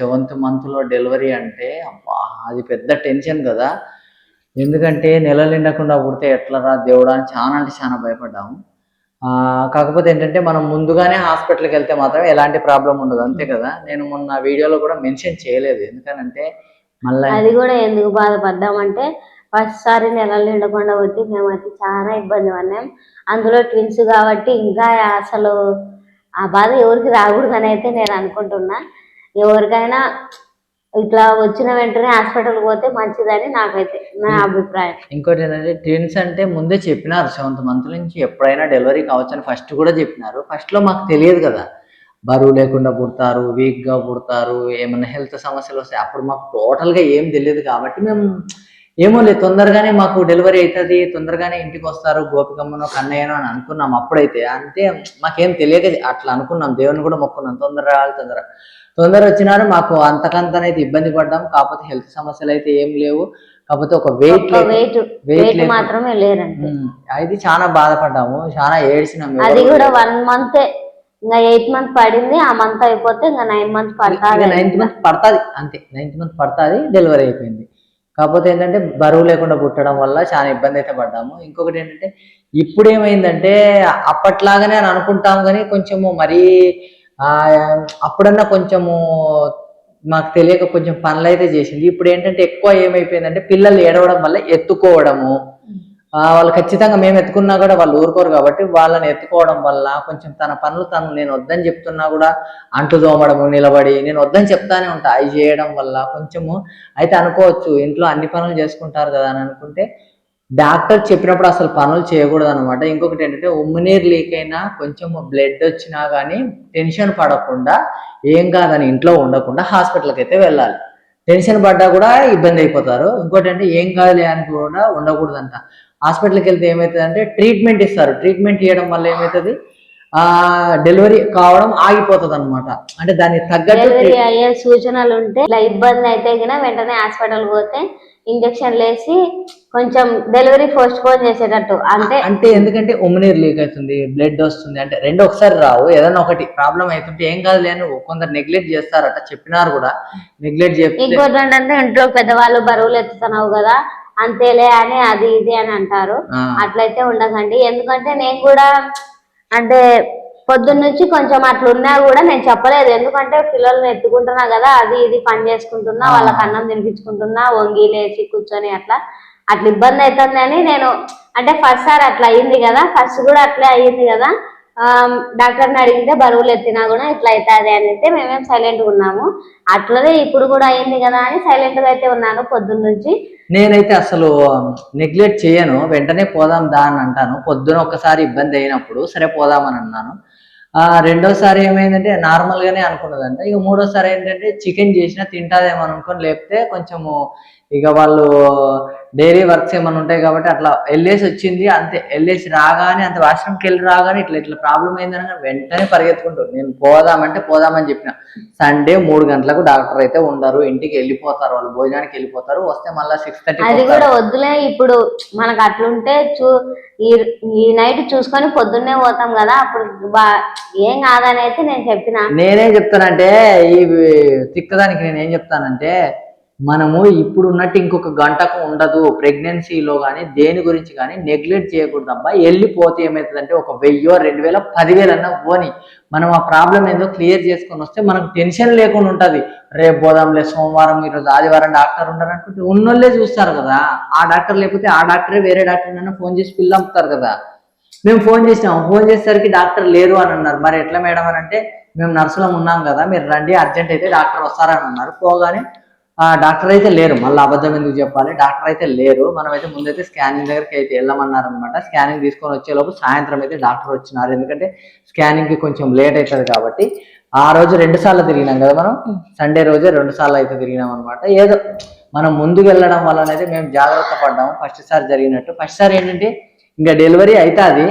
Seventh మంత్లో delivery అంటే అబ్బా అది పెద్ద టెన్షన్ కదా. ఎందుకంటే నెల నిండకుండా పుడితే ఎట్లరా దేవుడా అని చాలా అంటే చాలా భయపడ్డాము. కాకపోతే ఏంటంటే మనం ముందుగానే హాస్పిటల్కి వెళ్తే మాత్రం ఎలాంటి ప్రాబ్లం ఉండదు అంతే కదా. నేను మొన్న వీడియోలో కూడా మెన్షన్ చేయలేదు. ఎందుకనంటే మళ్ళీ అది కూడా ఎందుకు బాధపడ్డామంటే ఫస్ట్ సారి నెలలు నిండకుండా వచ్చి మేమైతే చాలా ఇబ్బంది పడినాం అందులో ట్విన్స్ కాబట్టి ఇంకా అసలు ఆ బాధ ఎవరికి రాకూడదని అయితే నేను అనుకుంటున్నా. ఎవరికైనా ఇట్లా వచ్చిన వెంటనే హాస్పిటల్కి పోతే మంచిదని నాకైతే నా అభిప్రాయం. ఇంకోటి ఏంటంటే ట్విన్స్ అంటే ముందే చెప్పినారు సెవెంత్ మంత్ నుంచి ఎప్పుడైనా డెలివరీ కావచ్చు అని ఫస్ట్ కూడా చెప్పినారు. ఫస్ట్లో మాకు తెలియదు కదా. బరువు లేకుండా పుడతారు వీక్గా పుడతారు ఏమైనా హెల్త్ సమస్యలు వస్తాయి. అప్పుడు మాకు టోటల్గా ఏం తెలియదు కాబట్టి మేము ఏమో లేదు తొందరగానే మాకు డెలివరీ అవుతుంది తొందరగానే ఇంటికి వస్తారు గోపికమ్మనో కన్నయ్యనో అని అనుకున్నాం అప్పుడైతే. అంతే మాకేం తెలియక అట్లా అనుకున్నాం దేవుని కూడా మొక్కున్నాం. తొందర రావాలి తొందర తొందర వచ్చినారు మాకు అంతకంతనైతే ఇబ్బంది పడ్డాం. కాకపోతే హెల్త్ సమస్యలు అయితే ఏం లేవు. కాకపోతే ఒక వెయిట్ వెయిట్ వెయిట్ మాత్రమే ఉమ్, అది చాలా బాధపడ్డాము చాలా ఏడ్చినాం అది కూడా వన్ మంత్ ఇంకా ఎయిత్ మంత్ పడింది ఆ మంత్ అయిపోతే ఇంకా నైన్ మంత్ పడుతుంది. నైన్త్ మంత్ పడుతుంది అంతే. నైన్త్ మంత్ పడుతుంది డెలివరీ అయిపోయింది. కాకపోతే ఏంటంటే బరువు లేకుండా పుట్టడం వల్ల చాలా ఇబ్బంది అయితే పడ్డాము. ఇంకొకటి ఏంటంటే ఇప్పుడు ఏమైందంటే అప్పట్లాగానే అని అనుకుంటాం కానీ కొంచెము మరీ అప్పుడన్నా కొంచెము మాకు తెలియక కొంచెం పనులు అయితే చేసింది. ఇప్పుడు ఏంటంటే ఎక్కువ ఏమైపోయిందంటే పిల్లలు ఏడవడం వల్ల ఎత్తుకోవడము వాళ్ళు ఖచ్చితంగా మేము ఎత్తుకున్నా కూడా వాళ్ళు ఊరుకోరు కాబట్టి వాళ్ళని ఎత్తుకోవడం వల్ల కొంచెం తన పనులు తను నేను వద్దని చెప్తున్నా కూడా అంటు దోమడము నిలబడి నేను వద్దని చెప్తానే ఉంటా. అవి చేయడం వల్ల కొంచెము అయితే అనుకోవచ్చు ఇంట్లో అన్ని పనులు చేసుకుంటారు కదా అని అనుకుంటే డాక్టర్ చెప్పినప్పుడు అసలు పనులు చేయకూడదు అనమాట ఇంకొకటి ఏంటంటే ఉమ్మినీరు లీక్ అయినా కొంచెం బ్లడ్ వచ్చినా కానీ టెన్షన్ పడకుండా ఏం కాదని ఇంట్లో ఉండకుండా హాస్పిటల్కి అయితే వెళ్ళాలి. టెన్షన్ పడ్డా కూడా ఇబ్బంది అయిపోతారు. ఇంకోటి అంటే ఏం కాదులే అని కూడా ఉండకూడదంట. హాస్పిటల్కి వెళ్తే ఏమవుతుంది అంటే ట్రీట్మెంట్ ఇస్తారు. ట్రీట్మెంట్ ఇవ్వడం వల్ల ఏమవుతుంది ఆ డెలివరీ కావడం ఆగిపోతుంది అనమాట అంటే దానికి తగ్గట్టు అయ్యే సూచనలు ఉంటే ఇట్లా ఇబ్బంది అయితే గిన వెంటనే హాస్పిటల్ పోతే ఇంజక్షన్లు వేసి కొంచెం డెలివరీ పోస్ట్ పోన్ చేసేటట్టు. అంటే అంటే ఎందుకంటే ఉమ్మనీరు లీక్ అవుతుంది బ్లడ్ వస్తుంది. అంటే రెండు ఒకసారి రావు ఏదైనా ఒకటి ప్రాబ్లం అవుతుంటే ఏం కాదు లేని కొందరు నెగ్లెక్ట్ చేస్తారట చెప్పినారు కూడా. నెగ్లెక్ట్ చేస్తే ఇంకోటి ఏంటంటే ఇంట్లో పెద్దవాళ్ళు బరువులు ఎత్తుతున్నావు కదా అంతేలే అని అది ఇది అని అంటారు. అట్లయితే ఉండకండి. ఎందుకంటే నేను కూడా అంటే పొద్దున్న నుంచి కొంచెం అట్లా ఉన్నా కూడా నేను చెప్పలేదు. ఎందుకంటే పిల్లల్ని ఎత్తుకుంటున్నా కదా అది ఇది పని చేసుకుంటున్నా. వాళ్ళకి అన్నం తినిపించుకుంటున్నా వంగి లేచి కూర్చొని అట్లా. అట్లా ఇబ్బంది అవుతుందని నేను అంటే ఫస్ట్ సార్ అట్లా అయ్యింది కదా ఫస్ట్ కూడా అట్లే అయ్యింది కదా. డాక్టర్ని అడిగితే బరువులు ఎత్తినా కూడా ఇట్లా అవుతుంది అని అయితే మేమేం సైలెంట్గా ఉన్నాము. అట్లనే ఇప్పుడు కూడా అయింది కదా అని సైలెంట్గా అయితే ఉన్నాను పొద్దున్న నుంచి. నేనైతే అసలు నెగ్లెక్ట్ చేయను. వెంటనే పోదాం దా అని అంటాను. పొద్దున ఒకసారి ఇబ్బంది అయినప్పుడు సరే పోదామని అన్నాను. ఆ రెండోసారి ఏమైందంటే నార్మల్ గానే అనుకున్నదంట. ఇక మూడోసారి ఏంటంటే చికెన్ చేసినా తింటాదేమో అని అనుకొని లేపితే కొంచెము ఇక వాళ్ళు డైలీ వర్క్స్ ఏమైనా ఉంటాయి కాబట్టి అట్లా వెళ్ళేసి వచ్చింది అంతే. వెళ్ళేసి రాగానే అంత. వాష్రూమ్కి వెళ్ళి రాగానే ఇట్లా ఇట్లా ప్రాబ్లం అయిందని వెంటనే పరిగెత్తుకుంటారు నేను పోదామంటే పోదామని చెప్పిన. సండే మూడు గంటలకు డాక్టర్ అయితే ఉండరు ఇంటికి వెళ్ళిపోతారు వాళ్ళు భోజనానికి వెళ్ళిపోతారు. వస్తే మళ్ళీ సిక్స్ అది థర్టీ కూడా వద్దులే. ఇప్పుడు మనకు అట్లుంటే చూ ఈ ఈ నైట్ చూసుకొని పొద్దున్నే పోతాం కదా అప్పుడు ఏం కాదని అయితే నేను చెప్పిన. నేనేం చెప్తానంటే ఈ తిక్కదానికి నేను ఏం చెప్తానంటే మనము ఇప్పుడు ఉన్నట్టు ఇంకొక గంటకు ఉండదు ప్రెగ్నెన్సీలో కానీ దేని గురించి కానీ నెగ్లెక్ట్ చేయకూడదు అబ్బా వెళ్ళిపోతే ఏమవుతుందంటే ఒక వెయ్యో రెండు వేల పదివేలు అన్న పోని. మనం ఆ ప్రాబ్లం ఏందో క్లియర్ చేసుకొని వస్తే మనకు టెన్షన్ లేకుండా ఉంటుంది. రేపు పోదాంలే సోమవారం ఈరోజు ఆదివారం డాక్టర్ ఉండరు అనుకుంటే ఉన్నోళ్ళే చూస్తారు కదా. ఆ డాక్టర్ లేకపోతే ఆ డాక్టరే వేరే డాక్టర్ ఫోన్ చేసి పిల్ల అమ్ముతారు కదా. మేము ఫోన్ చేసినాం. ఫోన్ చేసేసరికి డాక్టర్ లేరు అని అన్నారు. మరి ఎట్లా మేడం అని అంటే మేము నర్సులం ఉన్నాం కదా మీరు రండి అర్జెంట్ అయితే డాక్టర్ వస్తారని అన్నారు. పోగానే డాక్టర్ అయితే లేరు. మళ్ళీ అబద్ధం ఎందుకు చెప్పాలి? డాక్టర్ అయితే లేరు. మనం అయితే ముందైతే స్కానింగ్ దగ్గరికి అయితే వెళ్ళమన్నారు అనమాట స్కానింగ్ తీసుకొని వచ్చేలోపు సాయంత్రం అయితే డాక్టర్ వచ్చినారు. ఎందుకంటే స్కానింగ్కి కొంచెం లేట్ అవుతుంది కాబట్టి ఆ రోజు రెండు సార్లు తిరిగినాం కదా మనం? సండే రోజే రెండు సార్లు అయితే తిరిగినాం అనమాట ఏదో మనం ముందుకు వెళ్ళడం వల్లనైతే మేము జాగ్రత్త పడ్డాము. ఫస్ట్ సారి జరిగినట్టు. ఫస్ట్ సారి ఏంటంటే ఇంకా డెలివరీ అవుతుంది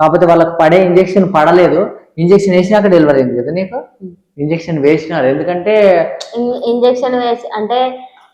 కాకపోతే వాళ్ళకి పడే ఇంజెక్షన్ పడలేదు. ఇంజెక్షన్ వేసినాక డెలివరీ అయింది కదా నీకు? ఇంజెక్షన్ వేసినారు. ఎందుకంటే ఇంజక్షన్ వేసి అంటే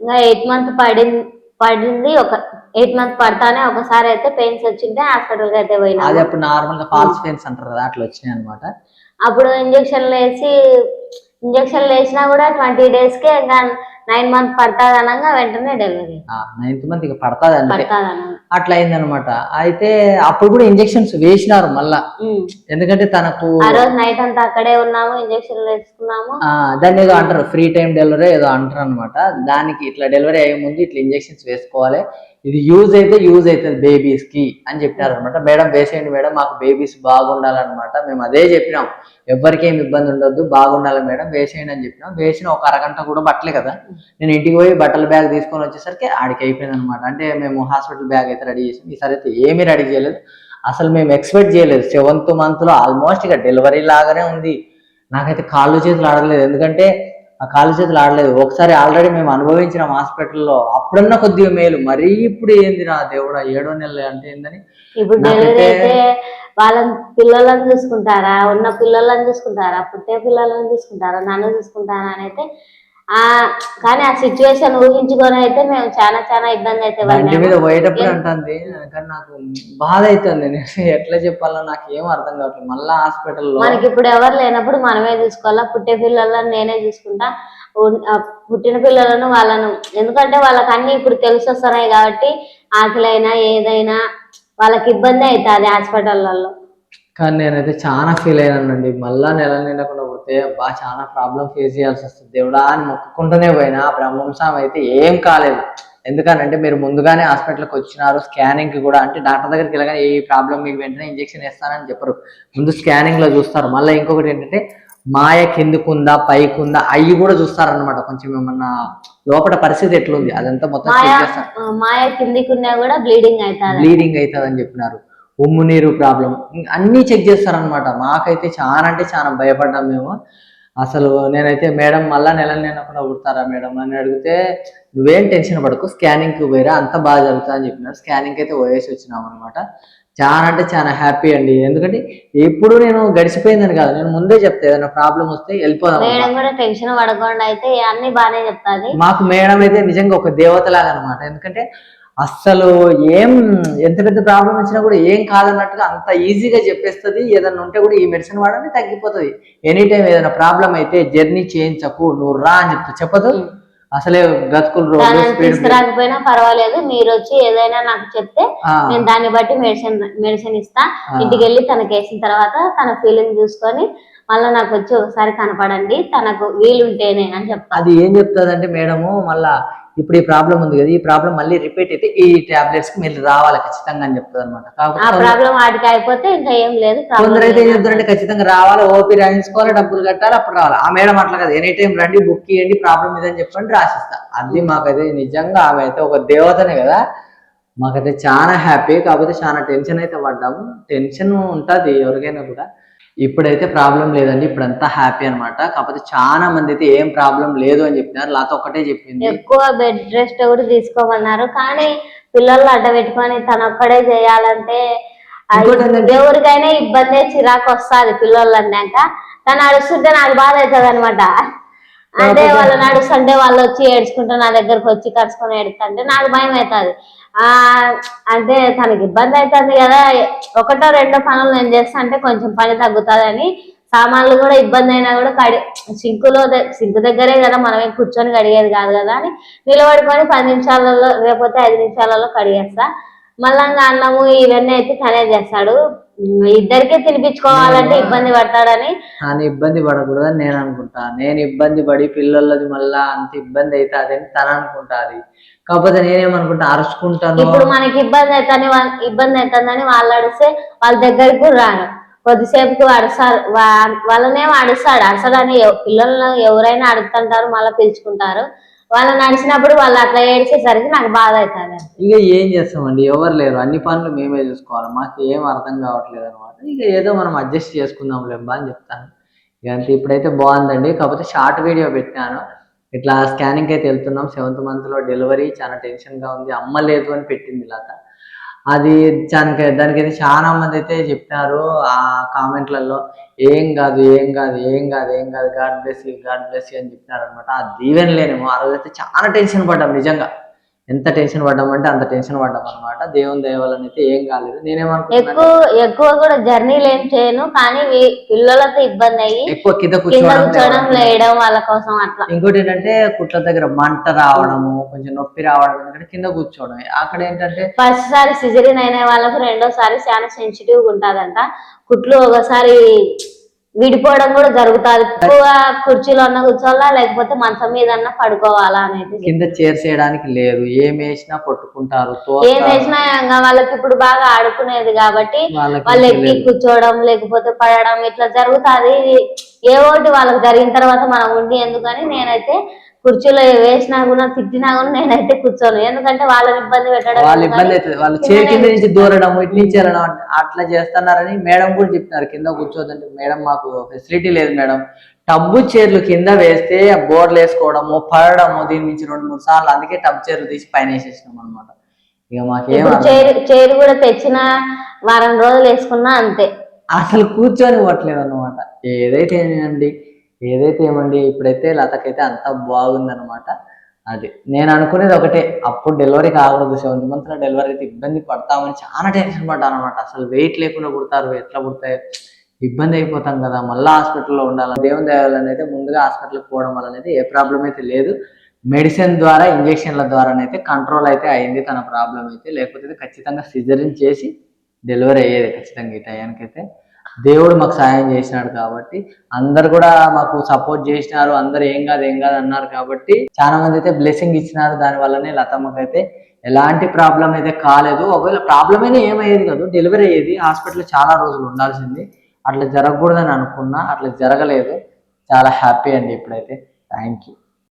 ఇంకా ఎయిట్ మంత్ పడింది పడింది ఒక ఎయిట్ మంత్ పడతానే ఒకసారి అయితే పెయిన్స్ వచ్చింటే హాస్పిటల్కి అయితే అది పోయినా అప్పుడు నార్మల్గా ఫాల్స్ పెయిన్స్ అంటారు కదా అట్లా వచ్చినాయి అనమాట అప్పుడు ఇంజక్షన్లు వేసి ఇంజక్షన్లు వేసినా కూడా ట్వంటీ డేస్ కే ఇంకా నైన్ మంత్ పడుతుంది అనగా వెంటనే డెలివరీ. నైన్త్ మంత్ ఇక పడుతుంది అంటే అనగా అట్లా అయిందనమాట అయితే అప్పుడు కూడా ఇంజెక్షన్స్ వేసినారు మళ్ళా. ఎందుకంటే తనకు ఆ రోజు నైట్ అంతా అక్కడే ఉన్నాము ఇంజక్షన్లు వేసుకున్నాము. దాన్ని ఏదో అంటారు ఫ్రీ టైం డెలివరీ ఏదో అంటారు అనమాట దానికి ఇట్లా డెలివరీ అయ్యే ముందు ఇట్లా ఇంజెక్షన్స్ వేసుకోవాలి. ఇది యూజ్ అయితే యూజ్ అవుతుంది బేబీస్కి అని చెప్పినారు అనమాట మేడం వేసేయండి మేడం మాకు బేబీస్ బాగుండాలన్నమాట. మేము అదే చెప్పినాం. ఎవరికి ఏమి ఇబ్బంది ఉండొద్దు బాగుండాలి మేడం వేసేయండి అని చెప్పినాం. వేసిన ఒక అరగంట కూడా బట్టలే కదా. నేను ఇంటికి పోయి బట్టల బ్యాగ్ తీసుకొని వచ్చేసరికి ఆడికి అయిపోయింది అనమాట అంటే మేము హాస్పిటల్ బ్యాగ్ అయితే రెడీ చేసాం. ఈసారి అయితే ఏమీ రెడీ చేయలేదు. అసలు మేము ఎక్స్పెక్ట్ చేయలేదు. సెవెంత్ మంత్లో ఆల్మోస్ట్ ఇక డెలివరీ లాగానే ఉంది. నాకైతే కాళ్ళు చేతులు ఆడలేదు. ఎందుకంటే ఆ కాళ్ళు చేతులు ఆడలేదు. ఒకసారి ఆల్రెడీ మేము అనుభవించినాం హాస్పిటల్లో అప్పుడన్నా కొద్దిగా మేలు. మరీ ఇప్పుడు ఏంది నా దేవుడా ఏడో నెల అంటే ఏందని ఇప్పుడు డెలివరీ అయితే వాళ్ళని పిల్లలను చూసుకుంటారా? ఉన్న పిల్లలను చూసుకుంటారా? పుట్టే పిల్లలను చూసుకుంటారా? నన్ను చూసుకుంటారా? అని అయితే ఆ కానీ ఆ సిచ్యువేషన్ ఊహించుకొని అయితే మేము చాలా చాలా ఇబ్బంది అయితే పడినాము. మీద పోయేటప్పుడు అంటుంది కానీ నాకు బాధ అవుతుంది. నేను ఎట్లా చెప్పాలో నాకు ఏం అర్థం కావట్లేదు. మళ్ళా హాస్పిటల్లో మనకి ఇప్పుడు ఎవరు లేనప్పుడు మనమే చూసుకోవాలా? పుట్టే పిల్లలను నేనే చూసుకుంటా. పుట్టిన పిల్లలను వాళ్ళను. ఎందుకంటే వాళ్ళకి అన్ని ఇప్పుడు తెలిసి వస్తున్నాయి కాబట్టి ఆకలైనా ఏదైనా వాళ్ళకి ఇబ్బంది అవుతుంది హాస్పిటల్లో కానీ నేనైతే చాలా ఫీల్ అయ్యానండి మళ్ళా నెల నిండకుండా పోతే బా చాలా ప్రాబ్లం ఫేస్ చేయాల్సి వస్తుంది. దేవుడా అని మొక్కుకుంటూనే పోయినా బ్రహ్మంసం అయితే ఏం కాలేదు. ఎందుకనంటే మీరు ముందుగానే హాస్పిటల్కి వచ్చినారు స్కానింగ్కి కూడా అంటే డాక్టర్ దగ్గరికి వెళ్ళగానే ఈ ప్రాబ్లం మీకు వెంటనే ఇంజెక్షన్ వేస్తానని చెప్పరు. ముందు స్కానింగ్లో చూస్తారు. మళ్ళీ ఇంకొకటి ఏంటంటే మాయ కిందకుందా పైకుందా అవి కూడా చూస్తారన్నమాట. కొంచెం ఏమన్నా లోపల పరిస్థితి ఎట్లుంది? అదంతా మొత్తం మాయ చెక్ చేస్తారు. ఆ, మాయ కిందికి ఉన్నా కూడా బ్లీడింగ్ అవుతుంది బ్లీడింగ్ అవుతుంది అని చెప్పినారు. ఉమ్ము నీరు ప్రాబ్లం అన్నీ చెక్ చేస్తారనమాట మాకైతే చాలా అంటే చాలా భయపడ్డాం మేము. అసలు నేనైతే మేడం మళ్ళా నెల నెలకుండా పుడతారా మేడం? అని అడిగితే నువ్వేం టెన్షన్ పడకు స్కానింగ్కి పోయిరా అంత బాగా జరుగుతుంది అని చెప్పినారు. స్కానింగ్ అయితే పోయేసి వచ్చినాం అనమాట చాలా అంటే చాలా హ్యాపీ అండి. ఎందుకంటే ఎప్పుడు నేను గడిచిపోయిందని కాదు. నేను ముందే చెప్తే ఏదైనా ప్రాబ్లం వస్తే వెళ్ళిపోదాం మేడం కూడా టెన్షన్ పడకుండా అయితే అన్ని బాగానే చెప్తాది. మాకు మేడం అయితే నిజంగా ఒక దేవత లాగా అనమాట ఎందుకంటే అస్సలు ఏం ఎంత పెద్ద ప్రాబ్లం వచ్చినా కూడా ఏం కాదన్నట్టుగా అంత ఈజీగా చెప్పేస్తుంది. ఏదన్నా ఉంటే కూడా ఈ మెడిసిన్ వాడని తగ్గిపోతుంది. ఎనీ టైం ఏదైనా ప్రాబ్లం అయితే జర్నీ చేయించకు నువ్వు రా అని చెప్తా చెప్పదు? అసలే గతుకులు తీసుకురాకపోయినా పర్వాలేదు. మీరు వచ్చి ఏదైనా నాకు చెప్తే నేను దాన్ని బట్టి మెడిసిన్ మెడిసిన్ ఇస్తా. ఇంటికి వెళ్ళి తనకి వేసిన తర్వాత తన ఫీలింగ్ చూసుకొని మళ్ళీ నాకు వచ్చి ఒకసారి కనపడండి. తనకు వీలుంటేనే అని చెప్తా. అది ఏం చెప్తుంది అంటే మేడము మళ్ళా ఇప్పుడు ఈ ప్రాబ్లం ఉంది కదా ఈ ప్రాబ్లం మళ్ళీ రిపీట్ అయితే ఈ టాబ్లెట్స్కి మీరు రావాలి ఖచ్చితంగా అని చెప్తుంది అనమాట ఇంకా ఏం లేదు కొందరు అయితే ఏం ప్రాబ్లం చెప్తారంటే ఖచ్చితంగా రావాలి ఓపీ రాయించుకోవాలి డబ్బులు కట్టాలి అప్పుడు రావాలి. ఆ మేడం అట్లా కదా ఎనీ టైం రండి బుక్ చేయండి ప్రాబ్లం ఇదని చెప్పండి రాసిస్తా. అది మాకైతే నిజంగా ఆమె అయితే ఒక దేవతనే కదా. మాకైతే చాలా హ్యాపీ కాకపోతే చాలా టెన్షన్ అయితే పడ్డాము. టెన్షన్ ఉంటుంది ఎవరికైనా కూడా. ఇప్పుడైతే ప్రాబ్లం లేదండి ఇప్పుడంతా హ్యాపీ అన్నమాట. కాకపోతే చాలా మంది అయితే ఏం ప్రాబ్లం లేదు అని చెప్పినారు. లాతో ఒకటే చెప్పింది. ఎక్కువ బెడ్ రెస్ట్ కూడా తీసుకోమన్నారు. కానీ పిల్లలు అడ్డ పెట్టుకొని తను ఒక్కడే చేయాలంటే ఎవరికైనా ఇబ్బంది చిరాకు వస్తుంది పిల్లలు అన్నాక తను అడుస్తుంటే నాకు బాధ అవుతుంది అనమాట అంటే వాళ్ళు నడుస్తుంటే వాళ్ళు వచ్చి ఏడ్చుకుంటూ నా దగ్గరకు వచ్చి కరుచుకొని ఏడుస్తుంటే నాకు భయం అవుతుంది. ఆ అంటే తనకి ఇబ్బంది అవుతుంది కదా. ఒకటో రెండో పనులు నేను చేస్తా అంటే కొంచెం పని తగ్గుతుందని. సామాన్లు కూడా ఇబ్బంది అయినా కూడా కడి సింకులో సింకు దగ్గరే కదా మనమే కూర్చొని కడిగేది కాదు కదా అని నిలబడుకొని పది నిమిషాలలో లేకపోతే ఐదు నిమిషాలలో కడిగేస్తా. మళ్ళా అన్నము ఇవన్నీ అయితే తనే చేస్తాడు. ఇద్దరికే తినిపించుకోవాలంటే ఇబ్బంది పడతాడని. అని ఇబ్బంది పడకూడదని నేను అనుకుంటా. నేను ఇబ్బంది పడి పిల్లలది మళ్ళా అంత ఇబ్బంది అవుతుంది అని తను అనుకుంటాది. కాకపోతే నేనేమనుకుంటా అరుచుకుంటాను. ఇప్పుడు మనకి ఇబ్బంది అవుతుంది ఇబ్బంది అవుతుందని వాళ్ళు అడిస్తే వాళ్ళ దగ్గరికి రాను. కొద్దిసేపుకి అడుస్తారు వాళ్ళనేమో అడుస్తాడు అడసడని పిల్లలను ఎవరైనా అడుగుతుంటారు మళ్ళీ పిలుచుకుంటారు. వాళ్ళు నడిచినప్పుడు వాళ్ళు అట్లా ఏడ్చేసరికి నాకు బాధ అవుతుంది ఇక ఏం చేస్తామండి? ఎవరు లేరు. అన్ని పనులు మేమే చూసుకోవాలి. మాకు ఏం అర్థం కావట్లేదు అనమాట ఇక ఏదో మనం అడ్జస్ట్ చేసుకుందాం లేబ్బా అని చెప్తాను. ఇక అంతే. ఇప్పుడైతే బాగుందండి. కాకపోతే షార్ట్ వీడియో పెట్టాను. ఇట్లా స్కానింగ్ అయితే వెళ్తున్నాం. సెవెంత్ మంత్లో డెలివరీ చాలా టెన్షన్గా ఉంది. అమ్మ లేదు అని పెట్టింది లత. అది దానికి దానికైతే చాలా మంది అయితే చెప్పినారు ఆ కామెంట్లలో ఏం కాదు ఏం కాదు ఏం కాదు ఏం కాదు God bless you God bless you అని చెప్పినారు అనమాట ఆ దీవెన లేనేమో ఆ రోజైతే చాలా టెన్షన్ పడ్డాం నిజంగా. ఎంత టెన్షన్ పడ్డామంటే అంత టెన్షన్ పడ్డాం అనమాట దేవుని దయ వలన అయితే ఏం కాలేదు. నేనేమనుకున్నాను ఎక్కువ ఎక్కువ కూడా జర్నీలు ఏం చేయను కానీ వీ- పిల్లలతో ఇబ్బంది అయ్యి ఎక్కువ కింద కింద కూర్చోవడం. లేయడం వాళ్ళ కోసం అట్లా. ఇంకోటి ఏంటంటే కుట్ల దగ్గర మంట రావడము కొంచెం నొప్పి రావడం ఎందుకంటే కింద కూర్చోవడం అక్కడ ఏంటంటే ఫస్ట్ సారి సిజరిన్ అయిన వాళ్ళకు రెండోసారి చాలా సెన్సిటివ్గా ఉంటదంట. కుట్లు ఒకసారి విడిపోవడం కూడా జరుగుతుంది ఎక్కువ కుర్చీలో అన్న కూర్చోవాలా లేకపోతే మంచం మీద అన్న పడుకోవాలా అనేది కింద చేర్చేయడానికి లేదు ఏం వేసినా కొట్టుకుంటారు ఏం. వేసినా వాళ్ళకి ఇప్పుడు బాగా ఆడుకునేది కాబట్టి వాళ్ళకి వాళ్ళు ఎక్కి తెలియదు. కూర్చోవడం లేకపోతే పడడం ఇట్లా జరుగుతుంది ఏ ఒకటి వాళ్ళకి జరిగిన తర్వాత మనం ఉండి ఎందుకని నేనైతే కుర్చీలో వేసినా కూడా తిట్టినా కూడా నేనైతే కూర్చోను. ఎందుకంటే వాళ్ళని ఇబ్బంది పెట్టడం వాళ్ళు ఇబ్బంది అవుతుంది. వాళ్ళు చే కింద నుంచి దూరడం ఇటు నుంచి వెళ్ళడం అంటే అట్లా చేస్తున్నారని మేడం కూడా చెప్తున్నారు కింద కూర్చోదంటే మేడం మాకు ఫెసిలిటీ లేదు మేడం. టబ్బు చైర్లు కింద వేస్తే బోర్లు వేసుకోవడము పడడము దీని నుంచి రెండు మూడు సార్లు అందుకే టబ్ చైర్లు తీసి పైన వేసేసినాం అనమాట ఇక మాకేం చైర్ చైర్ కూడా తెచ్చిన వారం రోజులు వేసుకున్నా అంతే. అసలు కూర్చొని ఇవ్వట్లేదు అనమాట ఏదైతే ఏమండి ఏదైతే ఏమండి ఇప్పుడైతే లతకైతే అంత బాగుందనమాట అది నేను అనుకునేది ఒకటే అప్పుడు డెలివరీ కాకూడదు సెవెంత్ మంత్లో డెలివరీ అయితే ఇబ్బంది పడతామని చాలా టెన్షన్ పడ్డాను అనమాట అసలు వెయిట్ లేకుండా పుడతారు ఎట్లా పుడతాయి ఇబ్బంది అయిపోతాం కదా మళ్ళీ హాస్పిటల్లో ఉండాలి. దేవుని దేవాలని అయితే ముందుగా హాస్పిటల్కి పోవడం వల్ల అయితే ఏ ప్రాబ్లం అయితే లేదు. మెడిసిన్ ద్వారా ఇంజెక్షన్ల ద్వారానైతే కంట్రోల్ అయితే అయింది తన ప్రాబ్లం అయితే. లేకపోతే ఖచ్చితంగా సిజరిన్ చేసి డెలివరీ అయ్యేది ఖచ్చితంగా ఈ టయానికి అయితే దేవుడు మాకు సాయం చేసినాడు కాబట్టి అందరు కూడా మాకు సపోర్ట్ చేసినారు అందరు ఏం కాదు ఏం కాదు అన్నారు కాబట్టి చాలా మంది అయితే బ్లెస్సింగ్ ఇచ్చినారు. దాని వల్లనే లతమ్మకి అయితే ఎలాంటి ప్రాబ్లం అయితే కాలేదు. ఒకవేళ ప్రాబ్లం అయినా ఏమయ్యేది కాదు డెలివరీ అయ్యేది. హాస్పిటల్ చాలా రోజులు ఉండాల్సింది. అట్లా జరగకూడదని అనుకున్నా అట్లా జరగలేదు. చాలా హ్యాపీ అండి ఇప్పుడైతే. Thank you